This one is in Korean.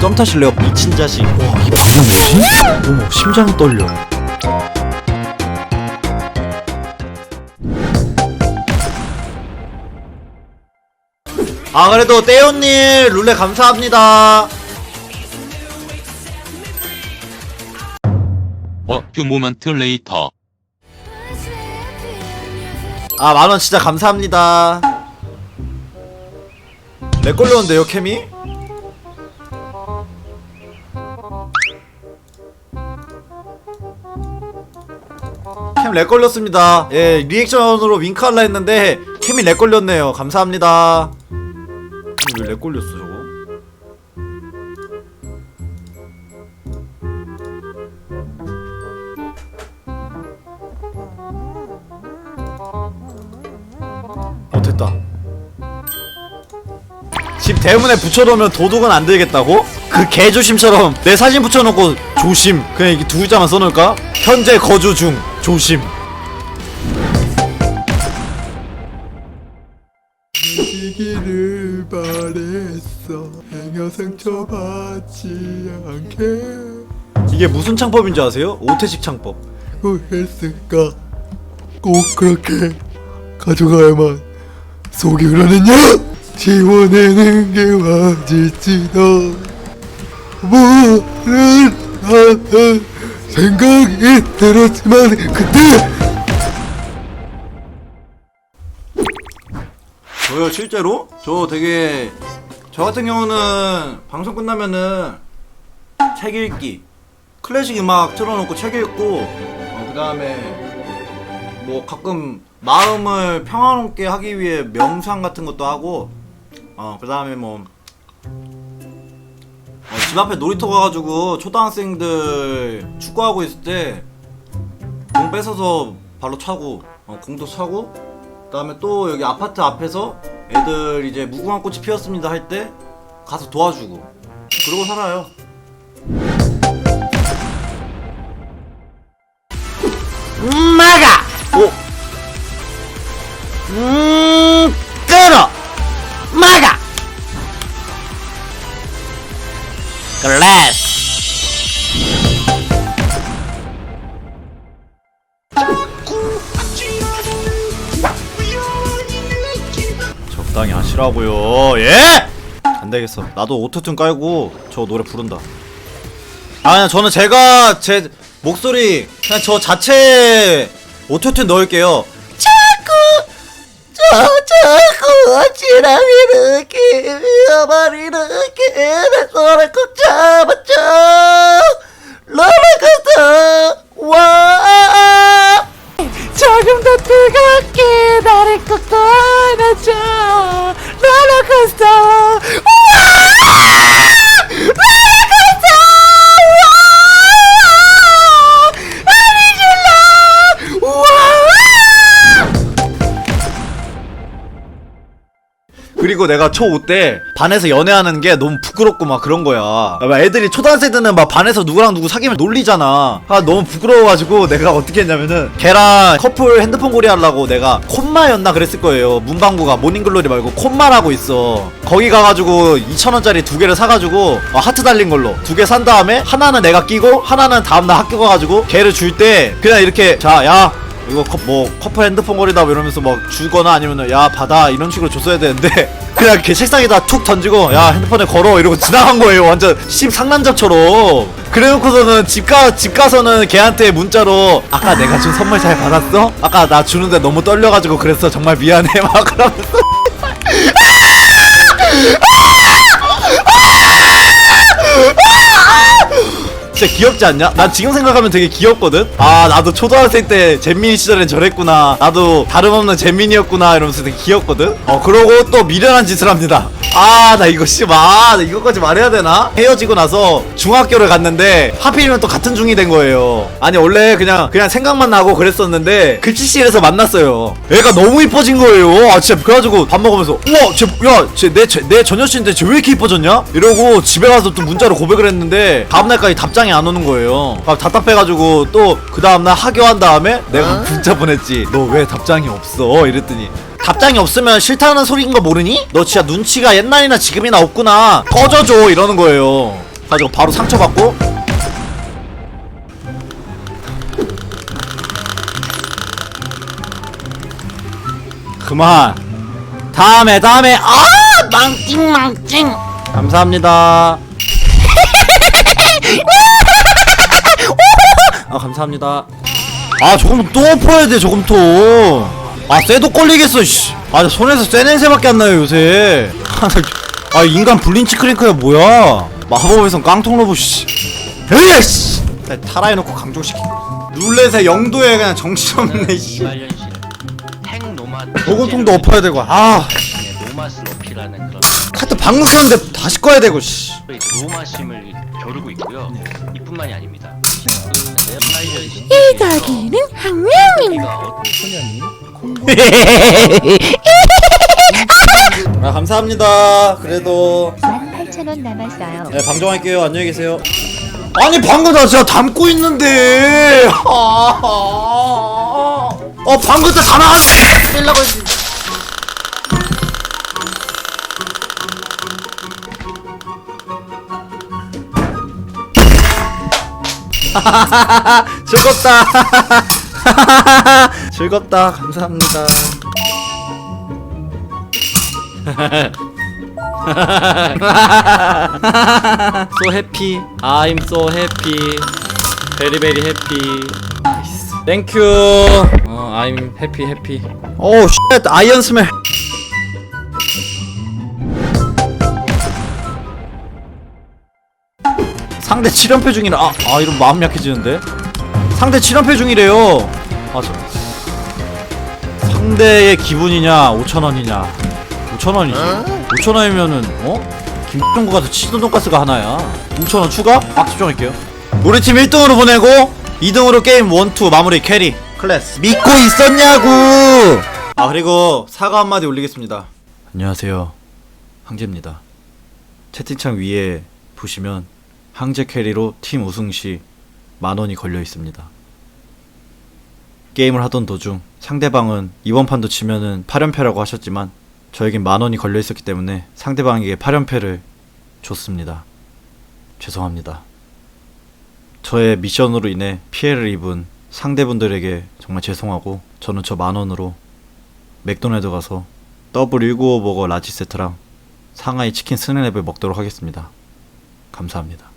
썸 타실래요? 미친 자식. 와, 이 방금 뭐지? 어머, 심장이 떨려. 아, 그래도 떼온님 룰렛 감사합니다. 어, 휴 모먼트 레이터. 아, 만원 진짜 감사합니다. 렉 걸렸는데요, 케미? 캠 렉 걸렸습니다. 예, 리액션으로 윙크할라 했는데 캠이 렉 걸렸네요. 감사합니다. 왜렉 걸렸어, 저거? 어, 됐다. 집 대문에 붙여놓으면 도둑은 안 되겠다고? 그 개조심처럼 내 사진 붙여놓고 조심. 그냥 이게 두 글자만 써놓을까? 현재 거주 중. 조심. 지기를 바랬어. 행여 상처받지 않게. 이게 무슨 창법인 줄 아세요? 오태식 창법. 했을까? 꼭 그렇게 가져가야만 속이 흐르느냐? 지워내는 게 와질지도 생각이 들었지만 그때 저요 실제로? 저 되게 저 같은 경우는 방송 끝나면은 책 읽기 클래식 음악 틀어놓고 책 읽고 어, 그 다음에 뭐 가끔 마음을 평화롭게 하기 위해 명상 같은 것도 하고 어 그 다음에 뭐 어, 집 앞에 놀이터 가가지고 초등학생들 축구하고 있을 때 공 뺏어서 발로 차고 어, 공도 차고 그다음에 또 여기 아파트 앞에서 애들 이제 무궁화 꽃이 피었습니다 할 때 가서 도와주고 그러고 살아요. 음, 막아. 오. 글래스. 적당히 하시라고요. 예? 안 되겠어. 나도 오토튠 깔고 저 노래 부른다. 아, 저는 제가 제 목소리 그냥 저 자체 오토튠 넣을게요. 자꾸 저자 꾸 어찌랑이는 기어버리는 게내 손을 꼭잡 그리고 내가 초5 때 반에서 연애하는 게 너무 부끄럽고 막 그런 거야. 막 애들이 초등학생 때는 막 반에서 누구랑 누구 사귀면 놀리잖아. 아 너무 부끄러워가지고 내가 어떻게 했냐면은 걔랑 커플 핸드폰 고리 하려고 내가 콤마였나 그랬을 거예요. 문방구가 모닝글로리 말고 콤마라고 있어. 거기 가가지고 2,000원짜리 두 개를 사가지고 어, 하트 달린 걸로 두 개 산 다음에 하나는 내가 끼고 하나는 다음날 학교 가가지고 걔를 줄 때 그냥 이렇게 자 야 이거 컵, 뭐 커플 핸드폰 거리다 뭐 이러면서 막 주거나 아니면은 야 받아. 이런 식으로 줬어야 되는데 그냥 걔 책상에다 툭 던지고 야 핸드폰에 걸어. 이러고 지나간 거예요. 완전 심 상남자처럼. 그래놓고서는 집가 집 가서는 걔한테 문자로 아까 내가 준 선물 잘 받았어? 아까 나 주는데 너무 떨려가지고 그랬어. 정말 미안해. 막 그러면서 진짜 귀엽지 않냐? 난 지금 생각하면 되게 귀엽거든? 아, 나도 초등학생 때 잼민이 시절엔 저랬구나. 나도 다름없는 잼민이였구나. 이러면서 되게 귀엽거든? 어, 그러고 또 미련한 짓을 합니다. 아, 나 이거 씨, 아, 나 이거까지 말해야 되나? 헤어지고 나서 중학교를 갔는데 하필이면 또 같은 중이 된 거예요. 아니, 원래 그냥, 그냥 생각만 나고 그랬었는데 급식실에서 만났어요. 애가 너무 이뻐진 거예요. 아, 진짜. 그래가지고 밥 먹으면서, 우와, 쟤, 야, 쟤, 내, 쟤, 내 전여친인데 쟤 왜 이렇게 이뻐졌냐? 이러고 집에 가서 또 문자로 고백을 했는데 다음날까지 답장이 안 오는 거예요. 아, 답답해가지고 또 그 다음날 하교한 다음에 내가 문자 보냈지. 너 왜 답장이 없어? 이랬더니 답장이 없으면 싫다는 소리인 거 모르니? 너 진짜 눈치가 옛날이나 지금이나 없구나. 꺼져줘 이러는 거예요. 가지고 바로 상처받고. 그만. 다음에 다음에. 아! 망찡 망찡 감사합니다. 아 감사합니다. 아 조금 또 엎어야 돼 조금 또 아 쇠도 걸리겠어 씨아 손에서 쇠 냄새밖에 안 나요 요새 아 인간 블린치 크랭크야 뭐야 마법에선 깡통 로봇 씨 에이 씨 타라해놓고 강조시키 룰렛의 영도에 그냥 정신없네 씨 이말년 노마 보건통도 엎어야 되고 아 노마스 로피라는 그런 카트 방금 켰는데 다시 꺼야 되고 씨 노마심을 겨루고 있고요. 이뿐만이 아닙니다. 덕이는 항명님 아 감사합니다. 그래도. 18,000원 남았어요. 네 방종할게요. 안녕히 계세요. 아니 방금 나 진짜 담고 있는데. 아, 어 방금 때 가만 빼려고 했지 즐겁다 즐겁다 감사합니다 so happy. I'm so happy. Very very happy. Nice. Thank you. 어, I'm happy happy. Oh shit. 아이언 스멜. 상대 7연패 중이라 아, 아 이런 마음 약해지는데 상대 7연패 중이래요 아저 상대의 기분이냐 5천원이냐. 5천원이지. 5천원이면은 어? 김정구 가서 치돈 돈가스가 하나야. 5천원 추가? 빡 집중할게요. 우리 팀 1등으로 보내고 2등으로 게임 1, 2 마무리 캐리. 클래스. 믿고 있었냐고! 아 그리고 사과 한마디 올리겠습니다. 안녕하세요. 황제입니다. 채팅창 위에 보시면 황제 캐리로 팀 우승 시 만원이 걸려 있습니다 게임을 하던 도중 상대방은 이번 판도 치면은 8연패라고 하셨지만 저에겐 만원이 걸려 있었기 때문에 상대방에게 8연패를 줬습니다. 죄송합니다. 저의 미션으로 인해 피해를 입은 상대분들에게 정말 죄송하고 저는 저 만원으로 맥도날드 가서 더블 195 버거 라지 세트랑 상하이 치킨 스낵랩을 먹도록 하겠습니다. 감사합니다.